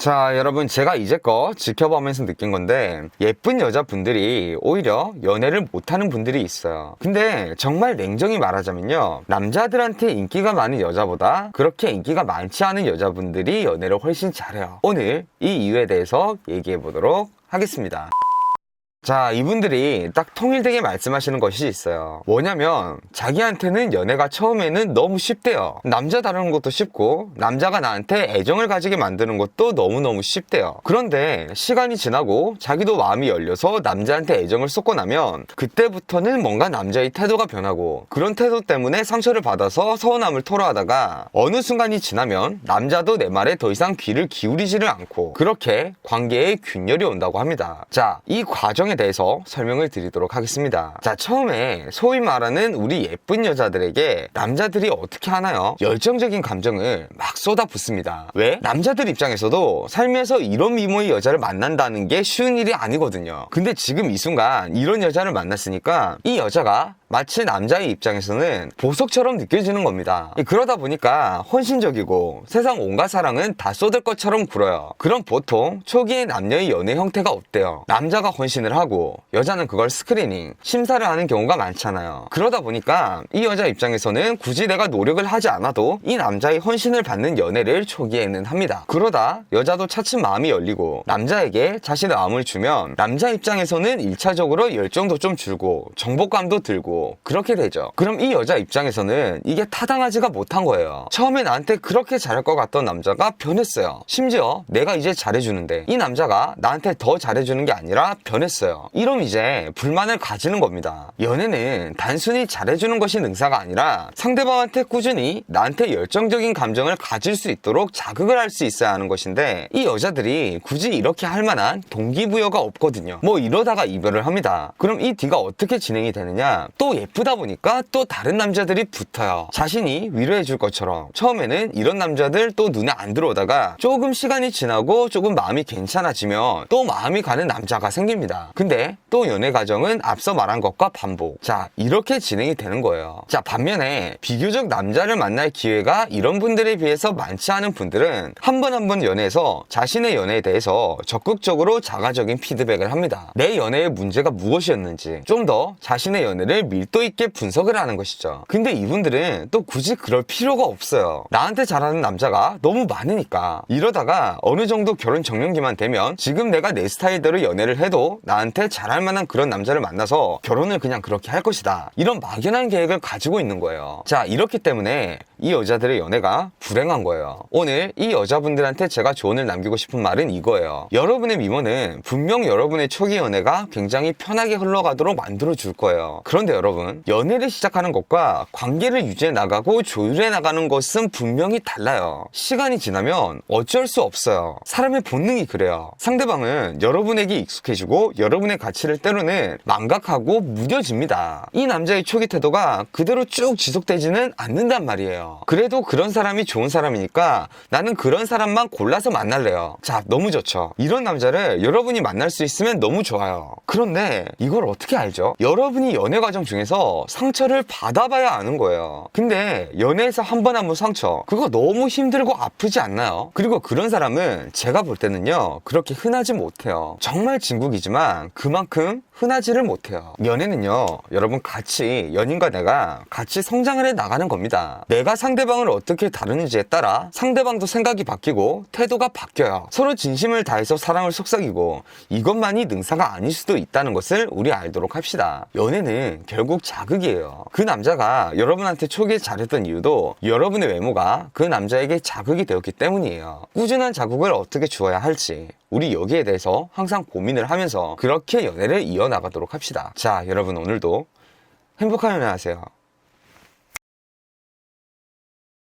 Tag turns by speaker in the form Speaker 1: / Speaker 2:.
Speaker 1: 자, 여러분, 제가 이제껏 지켜보면서 느낀 건데, 예쁜 여자분들이 오히려 연애를 못하는 분들이 있어요. 근데 정말 냉정히 말하자면요. 남자들한테 인기가 많은 여자보다 그렇게 인기가 많지 않은 여자분들이 연애를 훨씬 잘해요. 오늘 이 이유에 대해서 얘기해 보도록 하겠습니다. 자, 이분들이 딱 통일되게 말씀하시는 것이 있어요. 뭐냐면, 자기한테는 연애가 처음에는 너무 쉽대요. 남자 다루는 것도 쉽고, 남자가 나한테 애정을 가지게 만드는 것도 너무너무 쉽대요. 그런데, 시간이 지나고, 자기도 마음이 열려서 남자한테 애정을 쏟고 나면, 그때부터는 뭔가 남자의 태도가 변하고, 그런 태도 때문에 상처를 받아서 서운함을 토로하다가, 어느 순간이 지나면, 남자도 내 말에 더 이상 귀를 기울이지를 않고, 그렇게 관계에 균열이 온다고 합니다. 자, 이 과정 에 대해서 설명을 드리도록 하겠습니다. 자, 처음에 소위 말하는 우리 예쁜 여자들에게 남자들이 어떻게 하나요? 열정적인 감정을 막 쏟아붓습니다. 왜? 남자들 입장에서도 살면서 이런 미모의 여자를 만난다는 게 쉬운 일이 아니거든요. 근데 지금 이 순간 이런 여자를 만났으니까 이 여자가 마치 남자의 입장에서는 보석처럼 느껴지는 겁니다. 그러다 보니까 헌신적이고 세상 온갖 사랑은 다 쏟을 것처럼 굴어요. 그럼 보통 초기의 남녀의 연애 형태가 어때요? 남자가 헌신을 하고 여자는 그걸 스크리닝, 심사를 하는 경우가 많잖아요. 그러다 보니까 이 여자 입장에서는 굳이 내가 노력을 하지 않아도 이 남자의 헌신을 받는 연애를 초기에는 합니다. 그러다 여자도 차츰 마음이 열리고 남자에게 자신의 마음을 주면 남자 입장에서는 1차적으로 열정도 좀 줄고 정복감도 들고 그렇게 되죠. 그럼 이 여자 입장에서는 이게 타당하지가 못한 거예요. 처음에 나한테 그렇게 잘할 것 같던 남자가 변했어요. 심지어 내가 이제 잘해주는데 이 남자가 나한테 더 잘해주는 게 아니라 변했어요. 이럼 이제 불만을 가지는 겁니다. 연애는 단순히 잘해주는 것이 능사가 아니라 상대방한테 꾸준히 나한테 열정적인 감정을 가질 수 있도록 자극을 할 수 있어야 하는 것인데 이 여자들이 굳이 이렇게 할 만한 동기부여가 없거든요. 뭐 이러다가 이별을 합니다. 그럼 이 뒤가 어떻게 진행이 되느냐? 또 예쁘다 보니까 또 다른 남자들이 붙어요. 자신이 위로해 줄 것처럼 처음에는 이런 남자들 또 눈에 안 들어오다가 조금 시간이 지나고 조금 마음이 괜찮아지면 또 마음이 가는 남자가 생깁니다. 근데 또 연애 과정은 앞서 말한 것과 반복. 자, 이렇게 진행이 되는 거예요. 자, 반면에 비교적 남자를 만날 기회가 이런 분들에 비해서 많지 않은 분들은 한 번 한 번 연애에서 자신의 연애에 대해서 적극적으로 자가적인 피드백을 합니다. 내 연애의 문제가 무엇이었는지 좀 더 자신의 연애를 밀도 있게 분석을 하는 것이죠. 근데 이분들은 또 굳이 그럴 필요가 없어요. 나한테 잘하는 남자가 너무 많으니까 이러다가 어느 정도 결혼 정년기만 되면 지금 내가 내 스타일대로 연애를 해도 나한테 잘할 만한 그런 남자를 만나서 결혼을 그냥 그렇게 할 것이다. 이런 막연한 계획을 가지고 있는 거예요. 자, 이렇기 때문에 이 여자들의 연애가 불행한 거예요. 오늘 이 여자분들한테 제가 조언을 남기고 싶은 말은 이거예요. 여러분의 미모는 분명 여러분의 초기 연애가 굉장히 편하게 흘러가도록 만들어 줄 거예요. 그런데 여러분, 연애를 시작하는 것과 관계를 유지해 나가고 조율해 나가는 것은 분명히 달라요. 시간이 지나면 어쩔 수 없어요. 사람의 본능이 그래요. 상대방은 여러분에게 익숙해지고 여러분의 가치를 때로는 망각하고 무뎌집니다. 이 남자의 초기 태도가 그대로 쭉 지속되지는 않는단 말이에요. 그래도 그런 사람이 좋은 사람이니까 나는 그런 사람만 골라서 만날래요. 자, 너무 좋죠. 이런 남자를 여러분이 만날 수 있으면 너무 좋아요. 그런데 이걸 어떻게 알죠? 여러분이 연애 과정 중에서 상처를 받아봐야 아는 거예요. 근데 연애에서 한 번 한 번 상처 그거 너무 힘들고 아프지 않나요? 그리고 그런 사람은 제가 볼 때는요 그렇게 흔하지 못해요. 정말 진국이지만 그만큼 흔하지를 못해요. 연애는요 여러분 같이 연인과 내가 같이 성장을 해 나가는 겁니다. 내가 상대방을 어떻게 다루는지에 따라 상대방도 생각이 바뀌고 태도가 바뀌어요. 서로 진심을 다해서 사랑을 속삭이고 이것만이 능사가 아닐 수도 있다는 것을 우리 알도록 합시다. 연애는 결국 자극이에요. 그 남자가 여러분한테 초기에 잘했던 이유도 여러분의 외모가 그 남자에게 자극이 되었기 때문이에요. 꾸준한 자극을 어떻게 주어야 할지 우리 여기에 대해서 항상 고민을 하면서 그렇게 연애를 이어나가도록 합시다. 자, 여러분 오늘도 행복한 연애 하세요.